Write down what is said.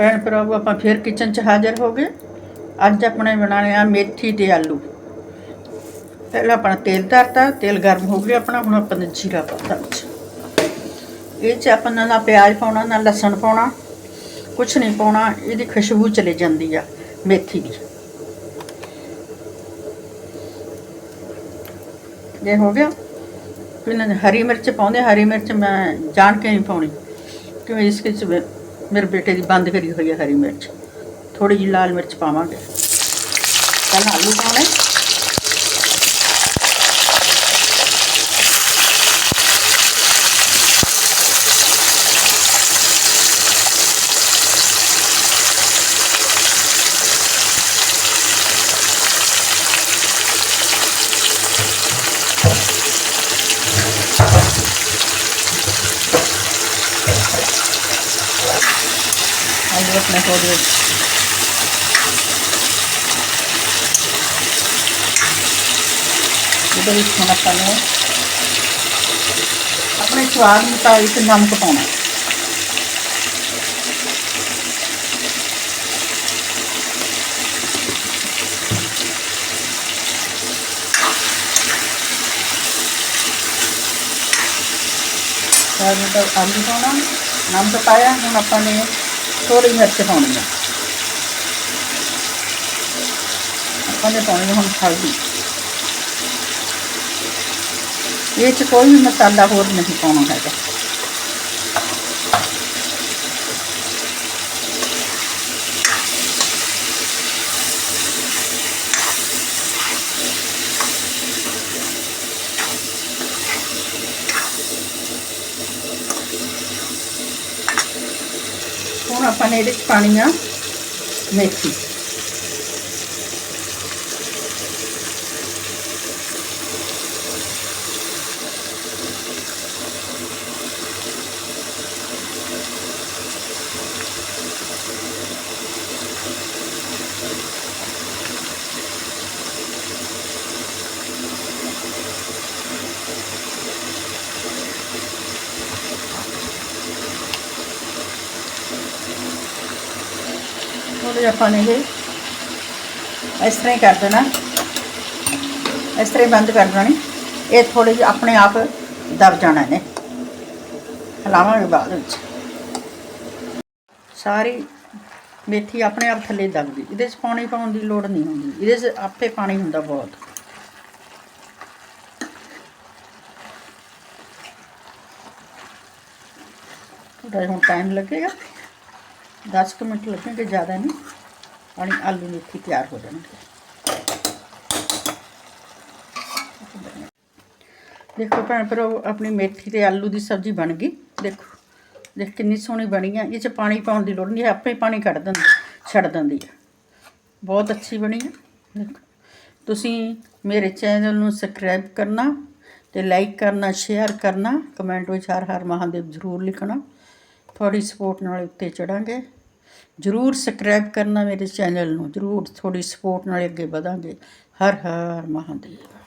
ਭੈਣ ਭਰਾਵੋ, ਆਪਾਂ ਫਿਰ ਕਿਚਨ 'ਚ ਹਾਜ਼ਰ ਹੋ ਗਏ। ਅੱਜ ਆਪਣੇ ਬਣਾਣੇ ਆ ਮੇਥੀ ਤੇ ਆਲੂ। ਪਹਿਲਾਂ ਆਪਣਾ ਤੇਲ ਧਰਤਾ, ਤੇਲ ਗਰਮ ਹੋ ਗਿਆ ਆਪਣਾ, ਹੁਣ ਆਪਾਂ ਨੇ ਜੀਰਾ ਪਾਤਾ ਵਿੱਚ। ਇਹ 'ਚ ਆਪਾਂ ਨੇ, ਨਾ ਪਿਆਜ਼ ਪਾਉਣਾ, ਨਾ ਲਸਣ ਪਾਉਣਾ, ਕੁਛ ਨਹੀਂ ਪਾਉਣਾ, ਇਹਦੀ ਖੁਸ਼ਬੂ ਚਲੇ ਜਾਂਦੀ ਆ ਮੇਥੀ ਦੀ। ਇਹ ਹੋ ਗਿਆ। ਫਿਰ ਇਹਨਾਂ ਨੇ ਹਰੀ ਮਿਰਚ ਪਾਉਂਦੇ, ਹਰੀ ਮਿਰਚ ਮੈਂ ਜਾਣ ਕੇ ਨਹੀਂ ਪਾਉਣੀ, ਕਿਉਂਕਿ ਇਸ ਵਿੱਚ ਮੇ- ਮੇਰੇ ਬੇਟੇ ਦੀ ਬੰਦ ਕਰੀ ਹੋਈ ਹੈ ਹਰੀ ਮਿਰਚ। ਥੋੜੀ ਜਿਹੀ ਲਾਲ ਮਿਰਚ ਪਾਵਾਂਗੇ। ਪਹਿਲਾਂ ਆਲੂ ਪਾਉਣੇ। ਆਲੂ ਆਪਣੇ ਹੋ ਗਏ ਇਹਦੇ ਵਿੱਚ ਹੁਣ ਆਪਾਂ ਨੂੰ ਆਪਣੇ ਸਵਾਦ ਮੁਤਾਬਿਕ ਨਮਕ ਪਾਉਣਾ। ਸਵਾਦ ਮੁਤਾਬਿਕ ਆਲੂ ਪਾਉਣਾ, ਨਮਕ ਪਾਇਆ, ਹੁਣ ਆਪਾਂ ਨੇ ਥੋੜੀ ਮਿਰਚ ਪਾਉਣੀ ਆ। ਆਪਾਂ ਨੇ ਪਾਉਣੀ ਹੁਣ ਹਲਦੀ ਇਹ ਚ ਕੋਈ ਵੀ ਮਸਾਲਾ ਹੋਰ ਨਹੀਂ ਪਾਉਣਾ ਹੈਗਾ। ਹੁਣ ਆਪਾਂ ਨੇ ਇਹਦੇ ਚ ਪਾਣੀ ਆ ਮੇਥੀ। ਉਹਦੇ ਆਪਾਂ ਨੇ ਇਹ ਇਸ ਤਰ੍ਹਾਂ ਹੀ ਕਰ ਦੇਣਾ। ਇਸ ਤਰ੍ਹਾਂ ਹੀ ਬੰਦ ਕਰ ਦੇਣੀ। ਇਹ ਥੋੜੇ ਜਿਹੇ ਆਪਣੇ ਆਪ ਦਬ ਜਾਣਾ ਨੇ ਹਲਾਵਾਂਗੇ ਬਾਅਦ ਵਿੱਚ। ਸਾਰੀ ਮੇਥੀ ਆਪਣੇ ਆਪ ਥੱਲੇ ਦਬਦੀ ਇਹਦੇ 'ਚ ਪਾਣੀ ਪਾਉਣ ਦੀ ਲੋੜ ਨਹੀਂ ਹੁੰਦੀ। ਇਹਦੇ 'ਚ ਆਪੇ ਪਾਣੀ ਹੁੰਦਾ ਬਹੁਤ। ਥੋੜਾ ਹੁਣ ਟਾਈਮ ਲੱਗੇਗਾ। 10 ਕੁ ਮਿੰਟ ਲੱਗਣਗੇ ਜ਼ਿਆਦਾ ਨਹੀਂ। ਪਾਣੀ ਆਲੂ ਮੇਥੀ ਤਿਆਰ ਹੋ ਜਾਣਗੇ। ਦੇਖੋ ਭੈਣ ਭਰਾਵੋ ਆਪਣੀ ਮੇਥੀ ਤੇ ਆਲੂ ਦੀ ਸਬਜ਼ੀ ਬਣ ਗਈ। ਦੇਖੋ ਦੇਖ ਕਿੰਨੀ ਸੋਹਣੀ ਬਣੀ ਆ। ਇਹ ਚ ਪਾਣੀ ਪਾਉਣ ਦੀ ਲੋੜ ਨਹੀਂ ਹੈ, ਆਪੇ ਪਾਣੀ ਕੱਢ ਦਿੰਦੀ ਛੱਡ ਦਿੰਦੀ ਆ। ਬਹੁਤ ਅੱਛੀ ਬਣੀ ਆ। ਤੁਸੀਂ ਮੇਰੇ ਚੈਨਲ ਨੂੰ ਸਬਸਕ੍ਰਾਈਬ ਕਰਨਾ ਤੇ ਲਾਈਕ ਕਰਨਾ ਸ਼ੇਅਰ ਕਰਨਾ ਕਮੈਂਟ ਵਿੱਚ ਹਰ ਹਰ ਮਹਾਦੇਵ ਜ਼ਰੂਰ ਲਿਖਣਾ। ਤੁਹਾਡੀ ਸਪੋਰਟ ਨਾਲ ਉੱਤੇ ਚੜਾਂਗੇ। ਜ਼ਰੂਰ ਸਬਸਕ੍ਰਾਈਬ ਕਰਨਾ ਮੇਰੇ ਚੈਨਲ ਨੂੰ। ਜ਼ਰੂਰ ਤੁਹਾਡੀ ਸਪੋਰਟ ਨਾਲ ਅੱਗੇ ਵਧਾਂਗੇ। ਹਰ ਹਰ ਮਹਾਦੇਵ